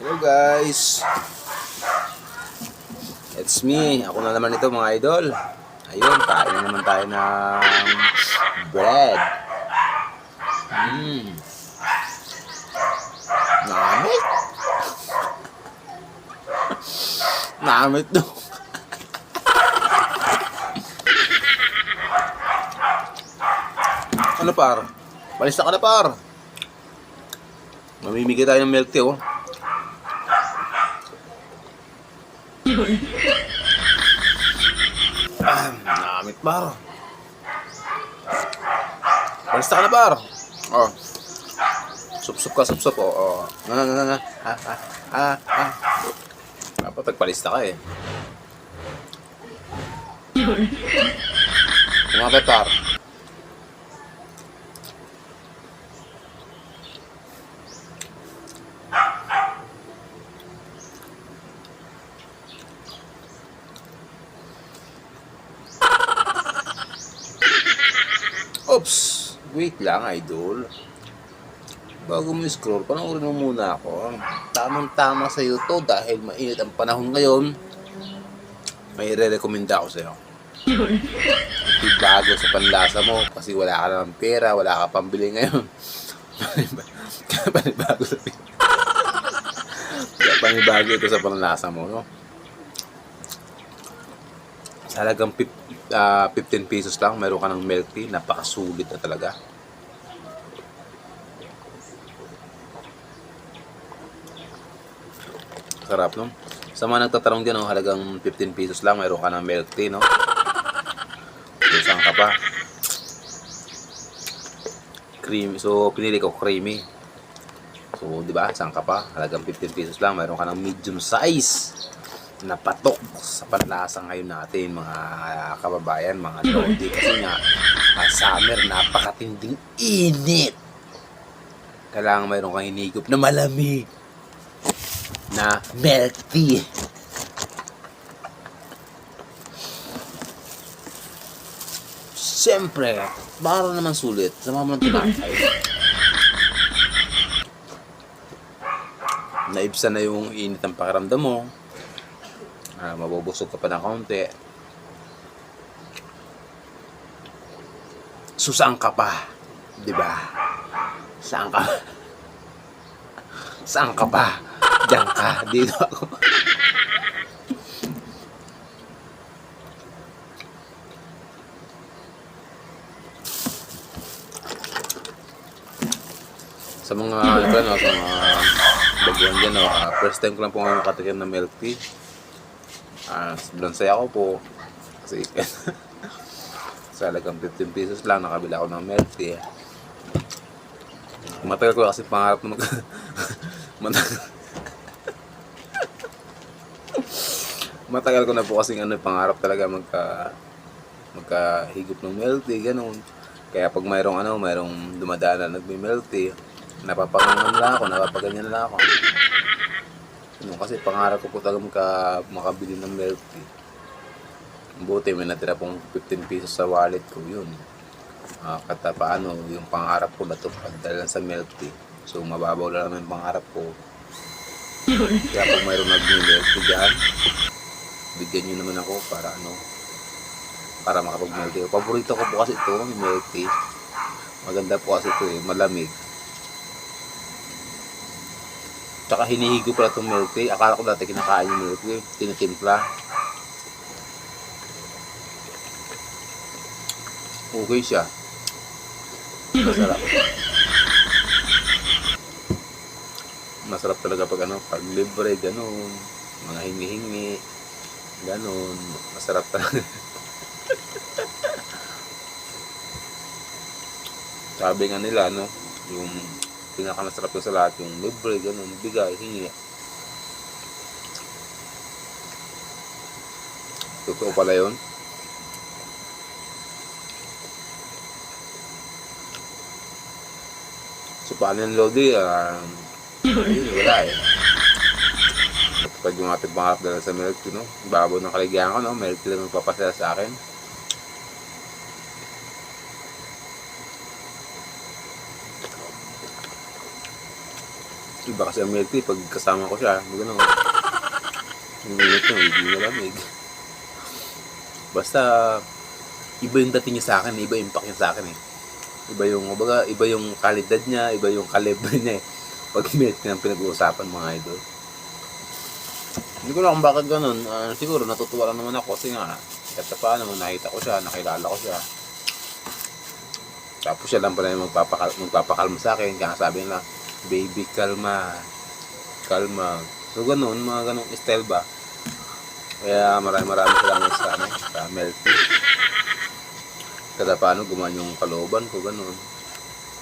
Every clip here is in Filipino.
Hello guys! It's me. Ako na naman ito mga idol. Ayun, kain na naman tayo ng bread. Mmm. Namit. Namit to. ano par? Balista ka na par. Mamimigay tayo ng milk tea oh. Ah, namit par. Balista ka na par. Oh. Sup-sup ka, sup-sup. Oh, oh. Na, na, na, na. Ah, ah, ah, ah. Dapat nagpalista ka eh. Kumapit par. Oops! Wait lang, idol. Bago mo scroll, panoorin mo muna ako. Tamang-tama sa to dahil mainit ang panahon ngayon. May re-recommenda ako sa'yo. Ito bago sa panlasa mo kasi wala ka ng pera, wala ka pambili ngayon. Panibago sa Kaya panibago ito sa panlasa mo, no? Sa halagang pip, ah, 15 pesos lang, meron ka ng milk tea. Napakasulit na talaga. Sarap, no? Sa mga nagtatanong dyan, no, halagang 15 pesos lang, meron ka ng milk tea, no? Saan ka pa? Creamy. So, pinili ko creamy. So, di ba? Saan ka pa? Halagang 15 pesos lang, meron ka ng medium size na patok sa panlasa ngayon natin mga kababayan, mga lodi. Kasi nga ah, summer napakatinding init. Kailangan mayroon kang hinigop na malamig na tea Siyempre, para naman sulit, sama mo ng. Naibsan na yung init ng pakiramdam mo, Ah, mabubusog ka pa ng kaunti. Susang ka pa. Di ba? Saan ka? Saan ka pa? Diyan ka. Dito ako. sa mga ano pa, no, sa mga baguhan dyan, no, ah, first time ko lang po makatikim ng milk tea. Ah, doon saya ako po. Kasi sa halagang 15 pesos lang nakabila ako ng tea. Matagal ko kasi pangarap na mag matagal, ko na po kasi ano pangarap talaga magka magkahigop ng tea ganun. Kaya pag mayroong ano, mayroong dumadaan na nagme-milk tea, napapangangan lang ako, napapaganyan lang ako. Ano, kasi pangarap ko po talaga magka, makabili ng milk tea. Buti may natira pong 15 pesos sa wallet ko yun. Ah, kata paano, yung pangarap ko natupad dahil sa milk tea. So mababaw lang naman yung pangarap ko. Kaya pag mayroong nag-milk tea dyan, bigyan nyo naman ako para ano, para makapag-milk tea. Paborito ko po kasi ito, milk tea. Maganda po kasi ito eh, malamig. Tsaka hinihigo pala itong milk tea. Akala ko dati kinakain yung milk tea. Tinitimpla. Okay siya. Masarap. Masarap talaga pag ano, pag libre, ganun. Mga hingi-hingi. Ganun. Masarap talaga. Sabi nga nila, no, yung pinakamasarap ko sa lahat, yung libre, ganun, bigay, hingi. Totoo pala yun. So, paano yung Lodi? Ah, ayun, wala eh. Pag yung ating pangarap dala sa milk tea, no? Babaw ng kaligayahan ko, no? Milk lang ang papasaya sa akin. Ang milk tea, pag kasama ko siya, mag ano, yung milk tea, hindi malamig. Basta, iba yung dating niya sa akin, iba yung impact niya sa akin eh. Iba yung, kumbaga, iba yung kalidad niya, iba yung kalibre niya eh. Pag ang pinag-uusapan mga idol. Hindi ko lang bakit ganun. Ah, siguro natutuwa lang naman ako kasi nga, kahit sa paano, nakita ko siya, nakilala ko siya. Tapos siya lang pala yung magpapakal magpapakalma sa akin. Kaya sabi nila, baby, kalma. Kalma. So, ganun, mga ganung style ba? Kaya marami marami salamat sa, ano, sa Melty. Kada paano gumaan yung kalooban ko, ganun.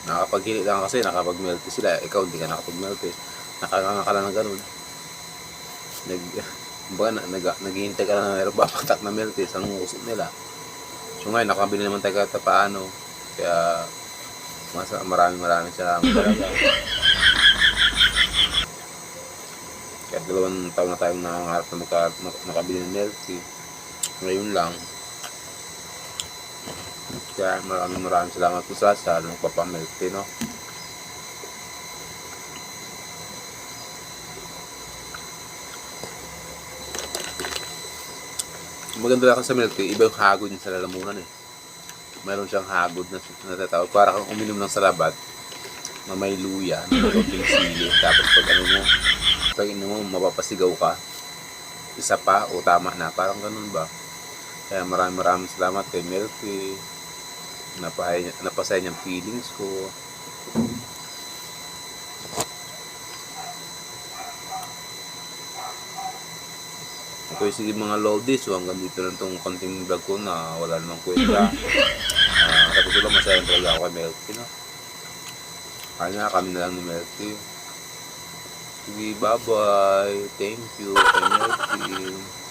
Nakapaghilit lang kasi, nakapag-melty sila. Ikaw, hindi ka nakapag-melty. Nakakanga ka lang ng ganun. Nag, baga, nag, nag, naghihintay ka lang na mayroong papatak na melty sa usok nila. So ngayon, nakabili naman tayo kahit paano. Kaya, mas, maraming maraming salamat talaga. Kaya dalawang taon na tayong nangangarap na magka, mak- makabili ng milk tea. Ngayon lang. Kaya maraming maraming salamat po sa sa nagpapamilk tea, no? Maganda lang sa milk tea, iba yung hagod niya sa lalamunan eh. Mayroon siyang hagod na natatawag. Para kang uminom ng salabat na may luya, na konting sili. Tapos pag ano mo, inom mo, mapapasigaw ka. Isa pa, o tama na. Parang ganun ba? Kaya maraming maraming salamat kay Milky. Napasaya, napasaya niyang feelings ko. Okay, sige mga loldies. So hanggang dito lang tong konting vlog ko na wala namang kwenta. Ah, tapos ko lang masaya talaga ako kay Melky, no? Kanya kami na lang ni Melky. Sige, bye-bye. Thank you kay Melky.